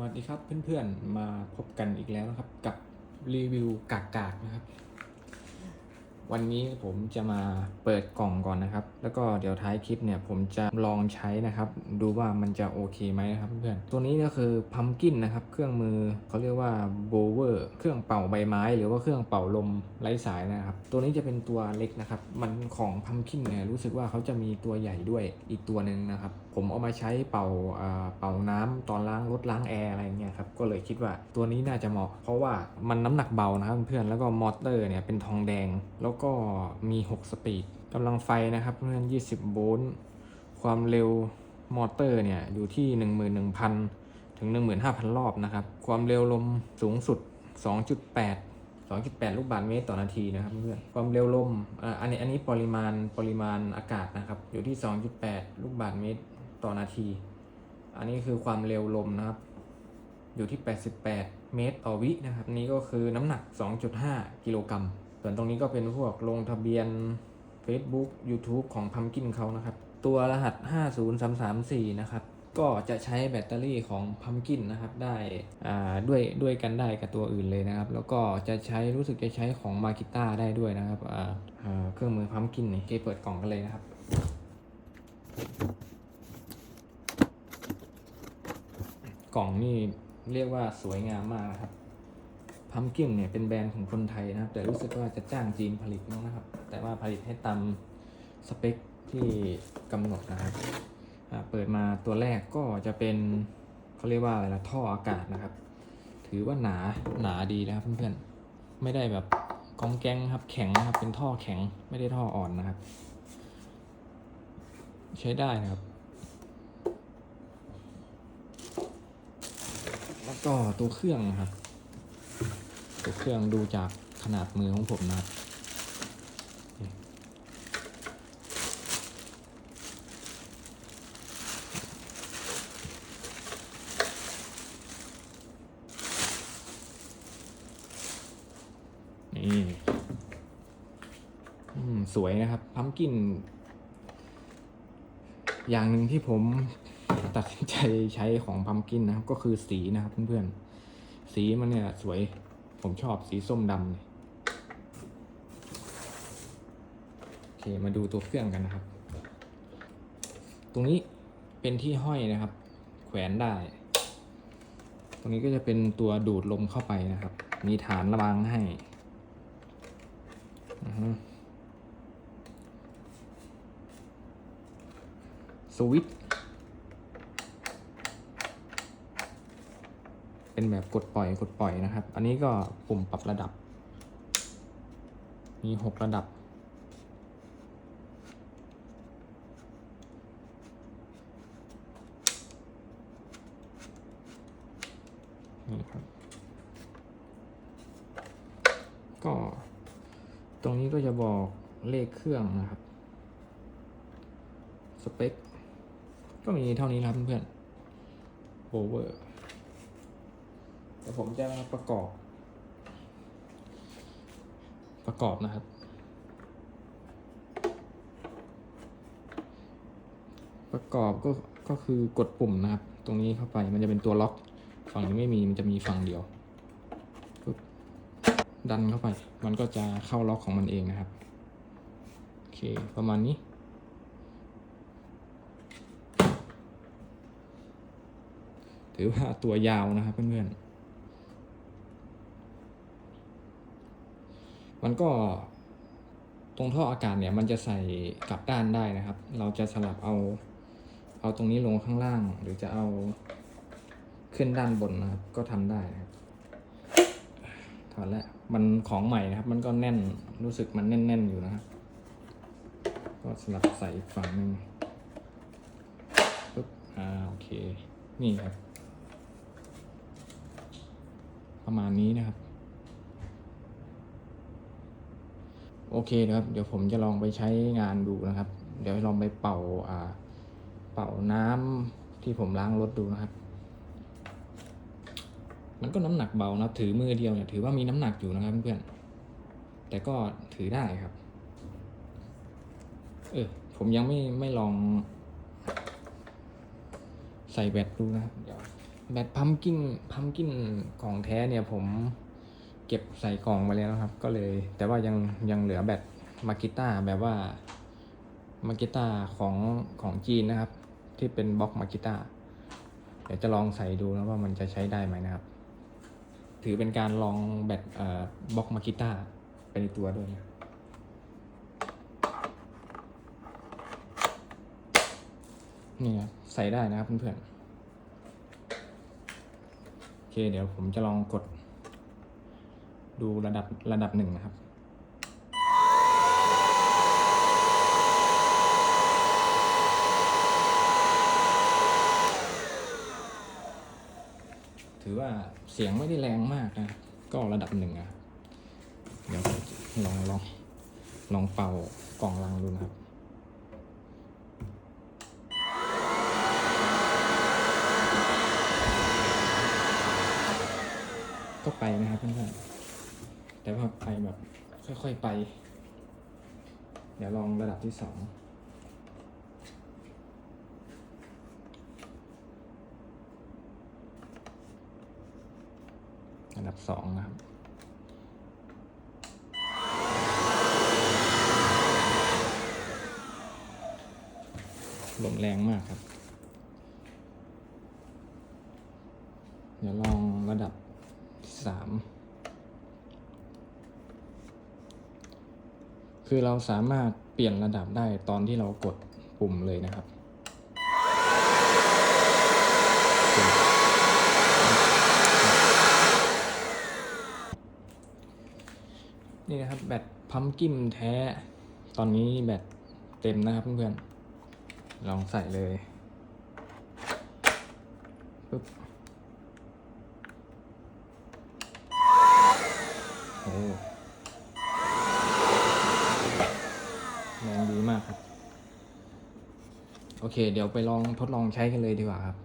วัสดีครับเพื่อนๆ มาพบกันอีกแล้วนะครับ กับรีวิวกากๆนะครับ วันนี้ผมจะมาเปิดกล่องก่อนนะครับ แล้วก็เดี๋ยวท้ายคลิปเนี่ยผมจะลองใช้นะครับ ดูว่ามันจะโอเคไหมนะครับเพื่อน ตัวนี้ก็คือพัมกินนะครับ เครื่องมือเขาเรียกว่าโบเวอร์ เครื่องเป่าใบไม้ หรือว่าเครื่องเป่าลมไร้สายนะครับ ตัวนี้จะเป็นตัวเล็กนะครับ มันของพัมกินเนี่ยรู้สึกว่าเขาจะมีตัวใหญ่ด้วยอีกตัวหนึ่งนะครับ ผมเอามาใช้เป่าอ่าเป่าน้ำตอนล้างรถล้างแอร์อะไรเงี้ยครับ ก็เลยคิดว่าตัวนี้น่าจะเหมาะ เพราะว่ามันน้ำหนักเบานะครับเพื่อน แล้วก็มอเตอร์เนี่ยเป็นทองแดง แล้วล้วก็มี 6 สปีดกำลังไฟนะครับเพื่อน20 โวลต์ ความเร็วมอเตอร์เนี่ย อยู่ที่ 11,000 ถึง 15,000 รอบนะครับ ความเร็วลมสูงสุด 2.8 2.8 ลูกบาศก์เมตรต่อนาทีนะครับเพื่อนความเร็วลมอันนี้อันนี้ปริมาณปริมาณอากาศนะครับ อยู่ที่ 2.8 ลูกบาศก์เมตรต่อนาที อันนี้คือความเร็วลมนะครับ อยู่ที่ 88 เมตรต่อวินะครับนนี้ก็คือน้ำหนัก 2.5 กิโลกรัม ส่วนตรงนี้ก็เป็นพวกลงทะเบียน Facebook YouTube ของ Pumpkin เขานะครับ ตัวรหัส 50334 นะครับ ก็จะใช้แบตเตอรี่ของ Pumpkin นะครับได้ด้วยด้วยกันได้กับตัวอื่นเลยนะครับ แล้วก็จะใช้รู้สึกจะใช้ของ Makita ได้ด้วยนะครับเครื่องมือ Pumpkin นี่โอเคเปิดกล่องกันเลยนะครับกล่องนี่เรียกว่าสวยงามมากนะครับ พัมกินเนี่ยเป็นแบรนด์ของคนไทยนะครับ แต่รู้สึกว่าจะจ้างจีนผลิตมั้งนะครับ แต่ว่าผลิตให้ตามสเปคที่กำหนดนะครับเปิดมาตัวแรกก็จะเป็นเขาเรียกว่าอะไรละท่ออากาศนะครับ ถือว่าหนาหนาดีนะครับเพื่อนๆ ไม่ได้แบบกองแกงครับแข็งนะครับ เป็นท่อแข็งไม่ได้ท่ออ่อนนะครับ ใช้ได้นะครับ แล้วก็ตัวเครื่องนะครับ เครื่องดูจากขนาดมือของผมนะครับนี่สวยนะครับพัมกิน อย่างหนึ่งที่ผมตัดสินใจใช้ของพัมกินนะครับ ก็คือสีนะครับเพื่อนๆ สีมันเนี่ยสวย ผมชอบสีส้มดำเลยโอเคมาดูตัวเครื่องกันนะครับ ตรงนี้เป็นที่ห้อยนะครับ แขวนได้ ตรงนี้ก็จะเป็นตัวดูดลมเข้าไปนะครับ มีฐานระวางให้สวิตช์ เป็นแบบกดปล่อยกดปล่อยนะครับ อันนี้ก็ปุ่มปรับระดับ มีหกระดับ นี่ครับ ก็ ตรงนี้ก็จะบอกเลขเครื่องนะครับ สเปค ก็มีเท่านี้นะครับเพื่อนโอเวอร์ เดี๋ยวผมจะประกอบ ประกอบนะครับ ประกอบก็ก็คือกดปุ่มนะครับ ตรงนี้เข้าไปมันจะเป็นตัวล็อก ฝั่งนี้ไม่มีมันจะมีฝั่งเดียวดันเข้าไป มันก็จะเข้าล็อกของมันเองนะครับ โอเค ประมาณนี้ ถือว่าตัวยาวนะครับเพื่อนๆ มันก็ตรงท่ออากาศเนี่ยมันจะใส่กลับด้านได้นะครับ เราจะสลับเอาเอาตรงนี้ลงข้างล่าง หรือจะเอาขึ้นด้านบนนะครับ ก็ทำได้นะครับถอดแล้วมันของใหม่นะครับ มันก็แน่นรู้สึกมันแน่นๆอยู่นะครับ ก็สลับใส่อีกฝั่งหนึ่งปึ๊บอ่าโอเค นี่ครับ ประมาณนี้นะครับ โอเคนะครับ เดี๋ยวผมจะลองไปใช้งานดูนะครับ เดี๋ยวลองไปเป่าอ่าเป่าน้ำที่ผมล้างรถดูนะครับ มันก็น้ำหนักเบานะถือมือเดียวเนี่ยถือว่ามีน้ำหนักอยู่นะครับเพื่อนแต่ก็ถือได้ครับ เออผมยังไม่ไม่ลอง ใส่แบตดูนะครับเดี๋ยวแบตพัมกิ้นพัมกิ้นของแท้เนี่ยผม ก็บใส่กล่องมาแล้วครับ ก็เลย แต่ว่ายังยังเหลือแบตมากิต้าแบบว่ามากิต้าของของจีนนะครับ ที่เป็นบล็อกมากิต้าเดี๋ยวจะลองใส่ดูนะว่ามันจะใช้ได้ไหมนะครับ ถือเป็นการลองแบตเอ่อบล็อกมากิต้าไปในตัวด้วยนะนี่ครับใส่ได้นะครับเพื่อนๆโอเคเดี๋ยวผมจะลองกด ดูระดับระดับหนึ่งนะครับถือว่าเสียงไม่ได้แรงมากนะ ก็ระดับหนึ่งอะเดี๋ยวลองลองลองเป่ากล่องลังดูนะครับ ก็ไปนะครับเพื่อนๆ แต่ว่าไปแบบค่อยๆไป เดี๋ยวลองระดับที่สองระดับสองนะครับลมแรงมากครับ เดี๋ยวลองระดับสาม คือเราสามารถเปลี่ยนระดับได้ตอนที่เรากดปุ่มเลยนะครับนี่นะครับแบตพัมกินแท้ ตอนนี้แบตเต็มนะครับเพื่อนๆลองใส่เลยปึ๊บโอ้แรงดีมากครับ โอเค เดี๋ยวไปลองทดลองใช้กันเลยดีกว่าครับ